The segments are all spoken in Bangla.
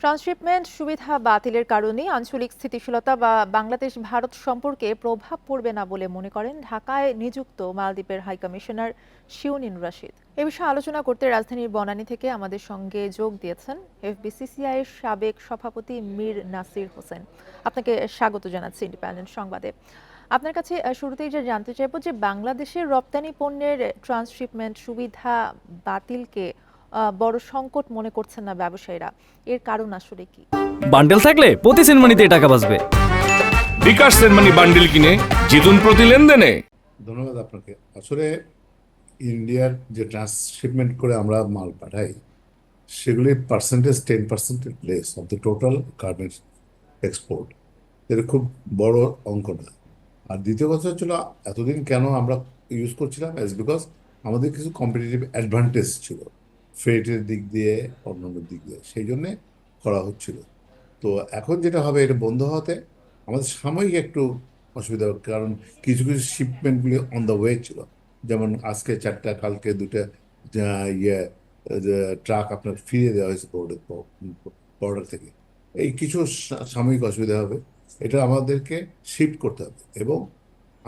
ট্রান্সশিপমেন্ট সুবিধা বাতিলের কারণে আঞ্চলিক স্থিতিশীলতা বা বাংলাদেশ ভারত সম্পর্কে প্রভাব পড়বে না বলে মনে করেন ঢাকায় নিযুক্ত মালদ্বীপের হাইকমিশনার শিউনিন রাশিদ। এ বিষয়ে আলোচনা করতে রাজধানীর বনানী থেকে আমাদের সঙ্গে যোগ দিয়েছেন এফবিসিসিআই এর সাবেক সভাপতি মীর নাসির হোসেন। আপনাকে স্বাগত জানাচ্ছি ইন্ডিপেন্ডেন্ট সংবাদে। আপনার কাছে শুরুতেই যে জানতে চাইব যে বাংলাদেশের রপ্তানি পণ্যের ট্রান্সশিপমেন্ট সুবিধা বাতিলকে বড় সংকট মনে করছেন না ব্যবসায়ীরা। এর কারণ আসলে কি? বান্ডেল থাকলে প্রতি সেনমানিতে টাকা বাঁচবে। বিকাশ সেনমানি বান্ডেল কিনে জিতুন প্রতি লেনদেনে। ধন্যবাদ আপনাকে। আসলে ইন্ডিয়ার যে ট্রান্সশিপমেন্ট করে আমরা মাল পাঠাই সেগুলি পার্সেন্টেজ টেন পার্সেন্টের place of the total garments export এটা খুব বড় অঙ্ক না। আর দ্বিতীয় কথা হচ্ছিল এতদিন কেন আমরা ইউজ করছিলাম? এস বিকজ আমাদের কিছু কম্পিটিটিভ অ্যাডভান্টেজ ছিল। ফ্রেটের দিক দিয়ে, অন্যান্য দিক দিয়ে, সেই জন্যে করা হচ্ছিল। তো এখন যেটা হবে, এটা বন্ধ হওয়াতে আমাদের সাময়িক একটু অসুবিধা হবে, কারণ কিছু কিছু শিপমেন্টগুলি অন দ্য ওয়ে ছিল। যেমন আজকে চারটা, কালকে দুটা ইয়ে ট্রাক আপনার ফিরিয়ে দেওয়া হয়েছে বর্ডার বর্ডার থেকে। এই কিছু সাময়িক অসুবিধা হবে, এটা আমাদেরকে শিফট করতে হবে। এবং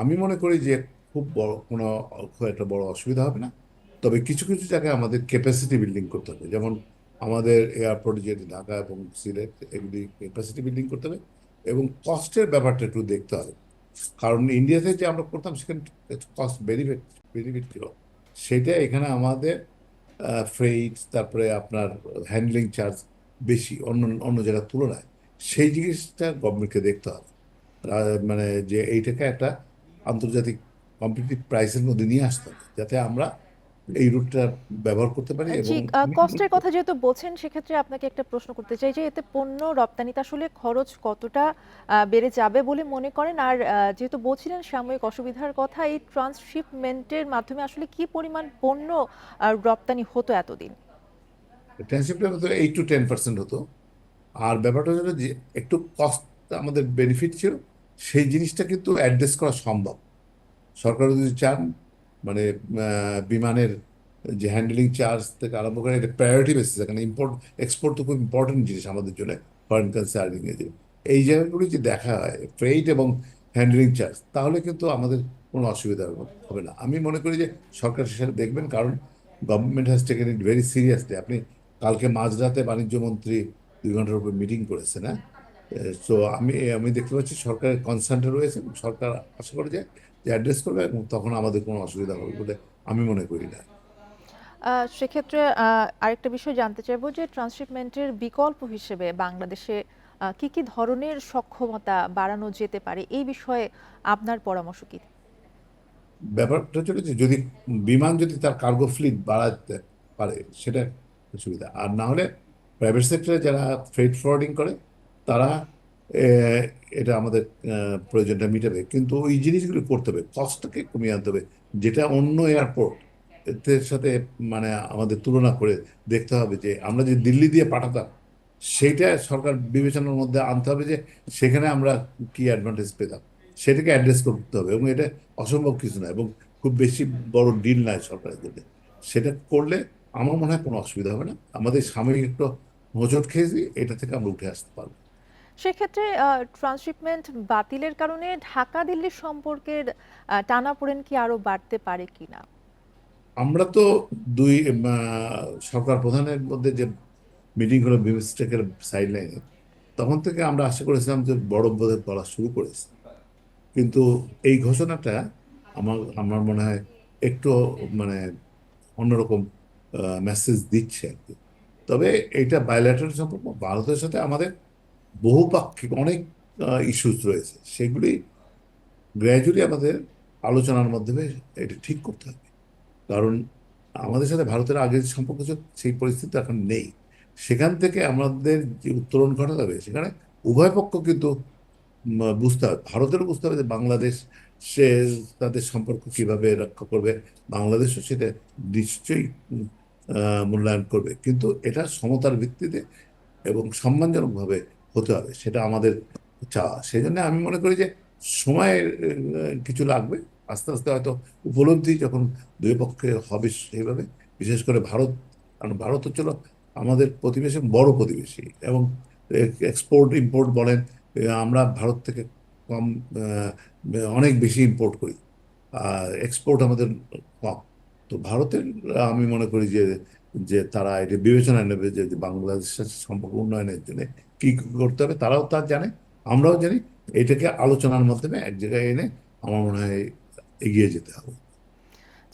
আমি মনে করি যে খুব বড় কোনো, খুব একটা বড় অসুবিধা হবে না। তবে কিছু কিছু জায়গায় আমাদের ক্যাপাসিটি বিল্ডিং করতে হবে। যেমন আমাদের এয়ারপোর্ট যে ঢাকা এবং সিলেট, এগুলি ক্যাপাসিটি বিল্ডিং করতে হবে এবং কস্টের ব্যাপারটা একটু দেখতে হবে। কারণ ইন্ডিয়াতে যে আমরা করতাম, সেখানে কস্ট বেনিফিট বেনিফিট ছিল। সেটা এখানে আমাদের ফ্রেইট তারপরে আপনার হ্যান্ডলিং চার্জ বেশি অন্য অন্য জায়গার তুলনায়। সেই জিনিসটা গভর্নমেন্টকে দেখতে হবে। মানে যে এইটাকে একটা আন্তর্জাতিক কম্পিটিটিভ প্রাইসের মধ্যে নিয়ে আসতে হবে। যাতে আমরা এই রুটটা ব্যবহার করতে পারি জি এবং কস্টের কথা যেহেতু বলছেন সেক্ষেত্রে আপনাকে একটা প্রশ্ন করতে চাই যে এতে পণ্য রপ্তানিতে আসলে খরচ কতটা বেড়ে যাবে বলে মনে করেন? আর যেহেতু বলছিলেন সাময়িক অসুবিধার কথা এই ট্রান্সশিপমেন্টের মাধ্যমে আসলে কি পরিমাণ পণ্য রপ্তানি হতো এতদিন? ট্রান্সশিপমেন্ট হতো এইট টু টেন পার্সেন্ট হতো। আর ব্যাপারটা হলো যে একটু কস্ট আমাদের বেনিফিট ছিল সেই জিনিসটা কিন্তু অ্যাড্রেস করা সম্ভব। সরকার যদি চান মানে বিমানের যে হ্যান্ডেলিং চার্জ থেকে আরম্ভ করে এটা প্রায়োরিটি বেসিস এখানে ইম্পোর্ট এক্সপোর্ট তো খুব ইম্পর্টেন্ট জিনিস আমাদের জন্য ফরেন কারেন্সি আর্নিং এর এই জায়গাগুলি যে দেখা হয় ফ্রেইট এবং হ্যান্ডেলিং চার্জ তাহলে কিন্তু আমাদের কোনো অসুবিধা হবে- হবে না। আমি মনে করি যে সরকার সেটা দেখবেন, কারণ government has taken it very seriously আপনি কালকে মাঝরাতে বাণিজ্য মন্ত্রী দুই ঘণ্টার উপর মিটিং করেছে না সো আমি আমি দেখতে পাচ্ছি সরকারের কনসার্নটা রয়েছে সরকার আশা করে যে অ্যাড্রেস করবে এবং তখন আমাদের কোনো অসুবিধা হবে বলে আমি মনে করি না। সেক্ষেত্রে আরেকটা বিষয় জানতে চাইব যে ট্রান্সশিপমেন্টের বিকল্প হিসেবে বাংলাদেশে কি কি ধরনের সক্ষমতা বাড়ানো যেতে পারে? এই বিষয়ে আপনার পরামর্শ কি? ব্যাপারটা হচ্ছে যে যদি বিমান যদি তার কার্গো ফ্লিট বাড়াতে পারে সেটা সুবিধা আর না হলে প্রাইভেট সেক্টরে যারা ফ্রেড ফরওয়ার্ডিং করে তারা এটা আমাদের প্রয়োজনটা মিটাবে। কিন্তু ওই জিনিসগুলো করতে হবে কস্টটাকে কমিয়ে আনতে হবে। যেটা অন্য এয়ারপোর্ট এর সাথে মানে আমাদের তুলনা করে দেখতে হবে যে, আমরা যে দিল্লি দিয়ে পাঠাতাম সেইটা সরকার বিবেচনার মধ্যে আনতে হবে যে, সেখানে আমরা কি অ্যাডভান্টেজ পেতাম। সেটাকে অ্যাড্রেস করতে হবে এবং এটা অসম্ভব কিছু না এবং খুব বেশি বড় ডিল নয় সরকারের জন্য। সেটা করলে আমার মনে হয় কোনো অসুবিধা হবে না। আমাদের সাময়িক একটু হোঁচট খেয়েছি, এটা থেকে আমরা উঠে আসতে পারব। সেক্ষেত্রে ট্রান্সশিপমেন্ট বাতিলের কারণে ঢাকা দিল্লির সম্পর্কের টানাপোড়েন কি আরও বাড়তে পারে কিনা? আমরা তো দুই সরকার প্রধানের মধ্যে যে মিটিং হলো বিমস্টেকের সাইড লাইনে তখন থেকে আমরা আশা করেছিলাম যে বরফ বোধহয় পড়া শুরু করেছে। কিন্তু এই ঘোষণাটা আমার আমার মনে হয় একটু মানে অন্যরকম মেসেজ দিচ্ছে আর কি। তবে এটা বায়োল্যাটারাল সম্পর্ক, ভারতের সাথে আমাদের বহুপাক্ষিক অনেক ইস্যুস রয়েছে। সেগুলি গ্র্যাজুয়ালি আমাদের আলোচনার মাধ্যমে এটা ঠিক করতে হবে। কারণ আমাদের সাথে ভারতের আগের যে সম্পর্ক সেই পরিস্থিতি এখন নেই। সেখান থেকে আমাদের যে উত্তরণ ঘটাতে হবে সেখানে উভয় পক্ষ কিন্তু বুঝতে হবে। ভারতেরও বুঝতে হবে যে বাংলাদেশ সে তাদের সম্পর্ক কীভাবে রক্ষা করবে। বাংলাদেশও সেটা নিশ্চয়ই মূল্যায়ন করবে। কিন্তু এটা সমতার ভিত্তিতে এবং সম্মানজনকভাবে হতে হবে, সেটা আমাদের চাওয়া সেই জন্য আমি মনে করি যে সময়ের কিছু লাগবে। আস্তে আস্তে হয়তো উপলব্ধি যখন দুই পক্ষে হবে সেইভাবে, বিশেষ করে ভারত, কারণ ভারত হচ্ছিল আমাদের প্রতিবেশী, বড় প্রতিবেশী এবং এক্সপোর্ট ইম্পোর্ট বলেন আমরা ভারত থেকে কম অনেক বেশি ইম্পোর্ট করি, আর এক্সপোর্ট আমাদের কম। তো ভারতের, আমি মনে করি যে যে তারা এটা বিবেচনায় নেবে যে বাংলাদেশের সম্পর্ক উন্নয়নের জন্য কি করতে হবে তারাও তা জানে, আমরাও জানি। এটাকে আলোচনার মাধ্যমে এক জায়গায় এনে আমার মনে হয় এগিয়ে যেতে হবে।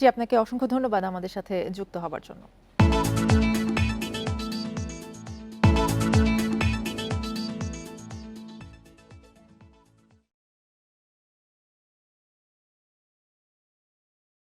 জি, আপনাকে অসংখ্য ধন্যবাদ আমাদের সাথে যুক্ত হবার জন্য।